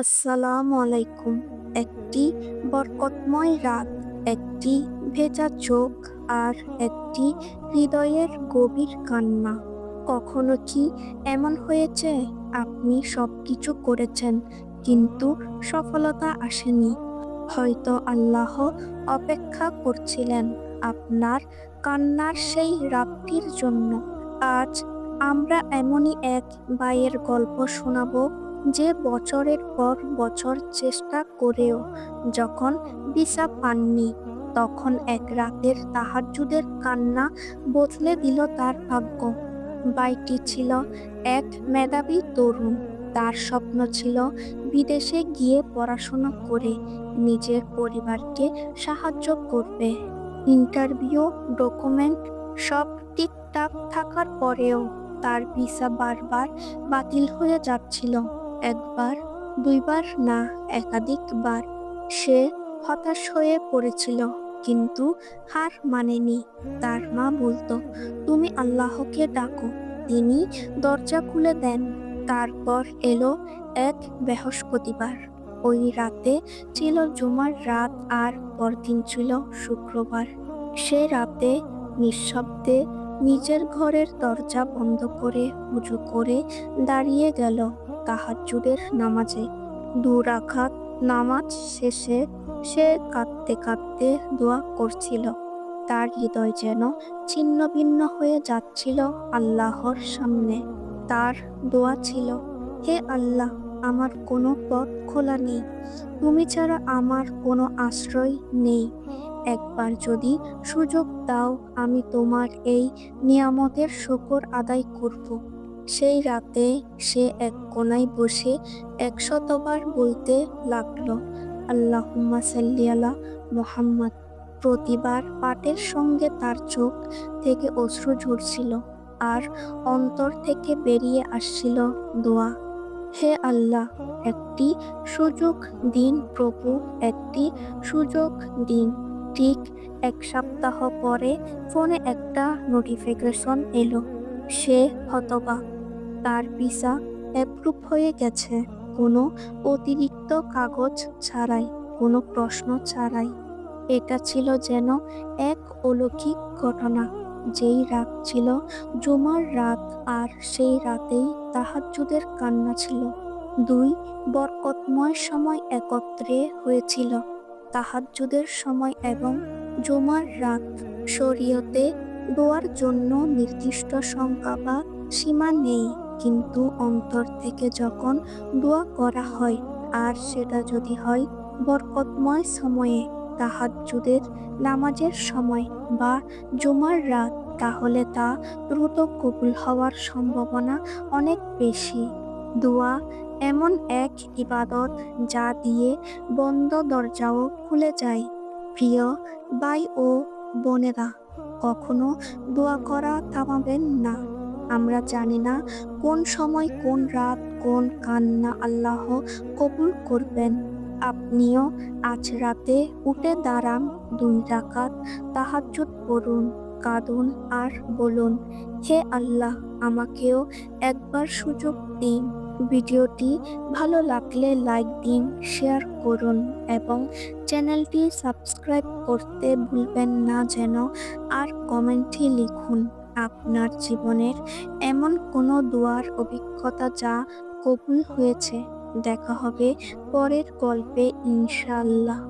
আসসালামু আলাইকুম। একটি বরকতময় রাত, একটি ভেজা চোখ আর একটি হৃদয়ের গভীর কান্না। কখনো কি এমন হয়েছে? আপনি সব কিছু করেছেন, কিন্তু সফলতা আসেনি। হয়তো আল্লাহ অপেক্ষা করছিলেন আপনার কান্নার সেই রাতটির জন্য। আজ আমরা এমনই এক ভাইয়ের গল্প শোনাবো যে বছরের পর বছর চেষ্টা করেও যখন ভিসা পাননি, তখন এক রাতের তাহাজ্জুদের কান্না বদলে দিল তার ভাগ্য। বাইটি ছিল এক মেধাবী তরুণ। তার স্বপ্ন ছিল বিদেশে গিয়ে পড়াশোনা করে নিজের পরিবারকে সাহায্য করবে। ইন্টারভিউ, ডকুমেন্ট সব ঠিকঠাক থাকার পরেও তার ভিসা বারবার বাতিল হয়ে যাচ্ছিল। একবার, দুইবার না একাধিকবার সে হতাশ হয়ে পড়েছিল, কিন্তু হার মানেনি। তার মা বলতো, তুমি আল্লাহকে ডাকো, তিনি দরজা খুলে দেন। তারপর এলো এক বৃহস্পতিবার। ওই রাতে ছিল জুমার রাত আর পরদিন ছিল শুক্রবার। সে রাতে নিঃশব্দে নিজের ঘরের দরজা বন্ধ করে উঁচু করে দাঁড়িয়ে গেল তাহাজ্জুদের নামাজে। দু রাখাত নামাজ শেষে সে কাঁদতে কাঁদতে দোয়া করছিল। তার হৃদয় যেন ছিন্ন ভিন্ন হয়ে যাচ্ছিল আল্লাহর সামনে। তার দোয়া ছিল, হে আল্লাহ, আমার কোনো পথ খোলা নেই। তুমি ছাড়া আমার কোনো আশ্রয় নেই। একবার যদি সুযোগ দাও, আমি তোমার এই নিয়ামতের শকর আদায় করব। সেই রাতে সে এক কোনায় বসে একশতবার বলতে লাগল, আল্লাহুম্মা সাল্লি মোহাম্মদ। প্রতিবার পাটের সঙ্গে তার চোখ থেকে অশ্রু ঝরছিল আর অন্তর থেকে বেরিয়ে আসছিল দোয়া। হে আল্লাহ, একটি সুযোগ দিন প্রভু, একটি সুযোগ দিন। ঠিক এক সপ্তাহ পরে ফোনে একটা নোটিফিকেশন এলো। সে হতবা। তার ভিসা অ্যাপ্রুভ হয়ে গেছে। কোনো অতিরিক্ত কাগজ ছাড়াই, কোনো প্রশ্ন ছাড়াই। এটা ছিল যেন এক অলৌকিক ঘটনা। যেই রাত ছিল, জুমার রাত, আর সেই রাতেই তাহাজ্জুদের কান্না ছিল। দুই বরকতময় সময় একত্রে হয়েছিল। তাহাজ্জুদের সময় এবং জুমার রাত শরীয়তে দোয়ার জন্য নির্দিষ্ট সংখ্যা বা সীমা নেই। কিন্তু অন্তর থেকে যখন দোয়া করা হয়, আর সেটা যদি হয় বরকতময় সময়ে তাহাজ্জুদের নামাজের সময় বা জুমার রাত, তাহলে তা দ্রুত কবুল হওয়ার সম্ভাবনা অনেক বেশি। দোয়া এমন এক ইবাদত যা দিয়ে বন্ধ দরজাও খুলে যায়। প্রিয় ভাই ও বোনেরা, কখনো দোয়া করা থামাবেন না। আমরা জানি না কোন সময় কোন রাত, কোন কান্না আল্লাহ কবুল করবেন। আপনিও আজ রাতে উঠে দাঁড়ান দুই রাকাত তাহাজ্জুদ পড়ুন। কাঁদুন আর বলুন, হে আল্লাহ, আমাকেও একবার সুযোগ দিন। ভিডিওটি ভালো লাগলে লাইক দিন, শেয়ার করুন এবং চ্যানেলটি সাবস্ক্রাইব করতে ভুলবেন না যেন আর কমেন্টে লিখুন, আপনার জীবনের এমন কোনো দোয়ার অভিজ্ঞতা যা কবুল হয়েছে। দেখা হবে পরের গল্পে, ইনশাআল্লাহ।